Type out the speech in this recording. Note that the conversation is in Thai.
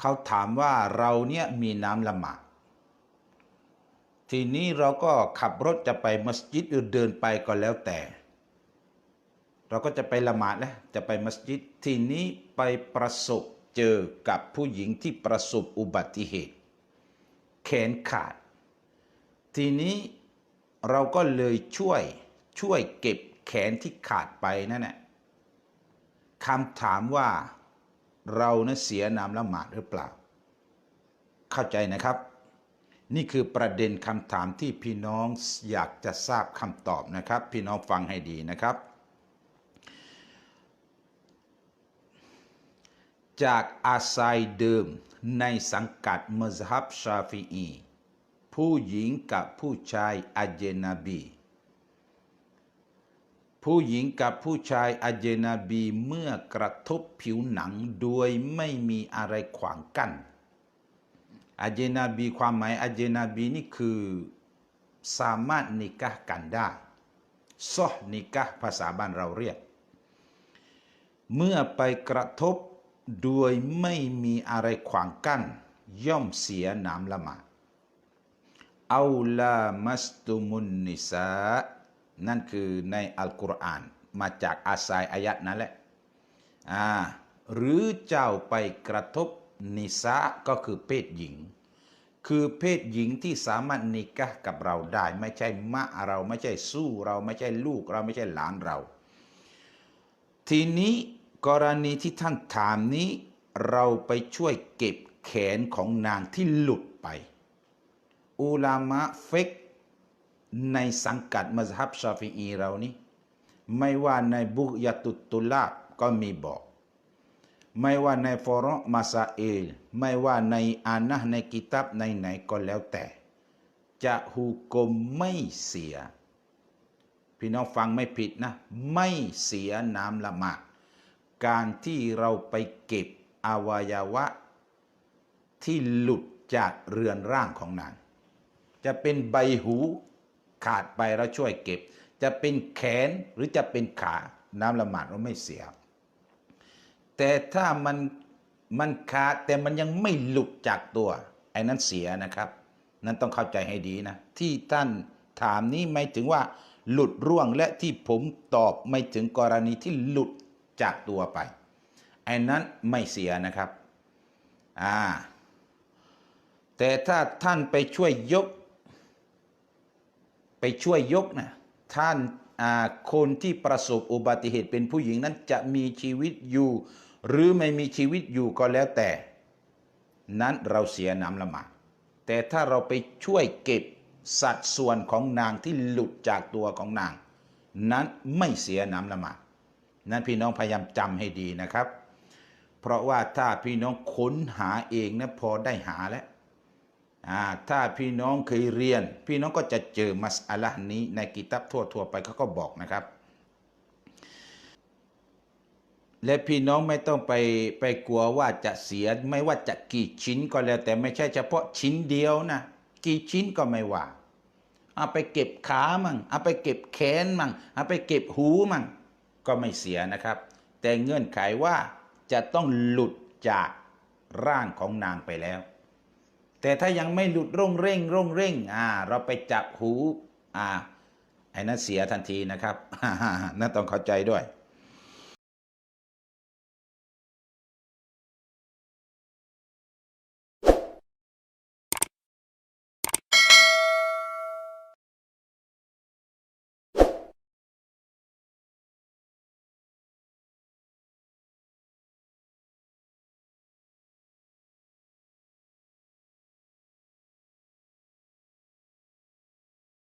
เขาถามว่าเราเนี่ยมีน้ำละหมาดทีนี้เราก็ขับรถจะไปมัสยิดหรือเดินไปก็แล้วแต่ เราก็จะไปละหมาดแล้วจะไปมัสยิดทีนี้ไปประสบเจอกับผู้หญิงที่ประสบอุบัติเหตุ แขนขาด ทีนี้เราก็เลยช่วยช่วยเก็บแขนที่ขาดไปนั่นแหละคำถามว่า เรานะเสียนามละหมาดหรือเปล่า เข้าใจนะครับ นี่คือประเด็นคำถามที่พี่น้องอยากจะทราบคำตอบนะครับ พี่น้องฟังให้ดีนะครับ จากอาศัยเดิมในสังกัดมัซฮับชาฟีอีผู้หญิงกับผู้ชายอาเจนาบี ผู้หญิงกับผู้ชายอาเจนาบีเมื่อกระทบผิวหนังโดยไม่มีอะไรขวางกั้นอาเจนาบีความหมายอาเจนาบีนี่คือสามารถนิกะกันได้ซอนิกะภาษาบ้านเราเรียก เมื่อไปกระทบโดยไม่มีอะไรขวางกั้น ย่อมเสียน้ำละหมาดเอาลามัสตุมุนนิสา นั่นคือในอัลกุรอานมาจากอาศัยอายัดนั่นแหละอ่าหรือเจ้าไปกระทบนิสาก็คือเพศหญิง คือเพศหญิงที่สามารถนิกะกับเราได้ ไม่ใช่มะเราไม่ใช่สู้เราไม่ใช่ลูกเราไม่ใช่หลานเรา ทีนี้กรณีที่ท่านถามนี้ เราไปช่วยเก็บแขนของนางที่หลุดไป อุลามะเฟก ในสังกัดมัซฮับชาฟีอีเรานี้ ไม่ว่าในบุกยตุตุลาบก็มีบอก ไม่ว่าในฟอรอมาซาเอล ไม่ว่าในอานะในกิตับในไหนก็แล้วแต่ จะฮูกมไม่เสีย พี่น้องฟังไม่ผิดนะ ไม่เสียน้ำละหมาดการที่เราไปเก็บอวัยวะ ที่หลุดจากเรือนร่างของนางจะเป็นใบหู ขาดไปแล้วช่วยเก็บ จะเป็นแขนหรือจะเป็นขาน้ำละหมาดเราไม่เสีย แต่ถ้ามันมันขาดแต่มันยังไม่หลุดจากตัว ไอ้นั้นเสียนะครับ นั้นต้องเข้าใจให้ดีนะ ที่ท่านถามนี้ไม่ถึงว่าหลุดร่วงและที่ผมตอบไม่ถึงกรณีที่หลุดจากตัวไป ไอ้นั้นไม่เสียนะครับอ่าแต่ถ้าท่านไปช่วยยก ไปช่วยยกนะท่านคนที่ประสบอุบัติเหตุเป็นผู้หญิงนั้นจะมีชีวิตอยู่ หรือไม่มีชีวิตอยู่ก็แล้วแต่ นั้นเราเสียน้ำละหมาดแต่ถ้าเราไปช่วยเก็บสัดส่วนของนางที่หลุดจากตัวของนาง นั้นไม่เสียน้ำละหมาดนั้นพี่น้องพยายามจำให้ดีนะครับ เพราะว่าถ้าพี่น้องค้นหาเองนะพอได้หาแล้ว ถ้าพี่น้องเคยเรียน พี่น้องก็จะเจอมัสอะละนี้ในกิตับทั่วๆไปเขาก็บอกนะครับ และพี่น้องไม่ต้องไปไปกลัวว่าจะเสียไม่ว่าจะกี่ชิ้นก็แล้วแต่ไม่ใช่เฉพาะชิ้นเดียวนะกี่ชิ้นก็ไม่ว่าเอาไปเก็บขามั่งเอาไปเก็บแขนมั่งเอาไปเก็บหูมั่งก็ไม่เสียนะครับ แต่เงื่อนไขว่าจะต้องหลุดจากร่างของนางไปแล้ว แต่ถ้ายังไม่หลุดร่งเร่งร่งเร่ง อ่า เราไปจับหู อ่าไอ้นั้นเสียทันทีนะครับนั่นต้องเข้าใจด้วย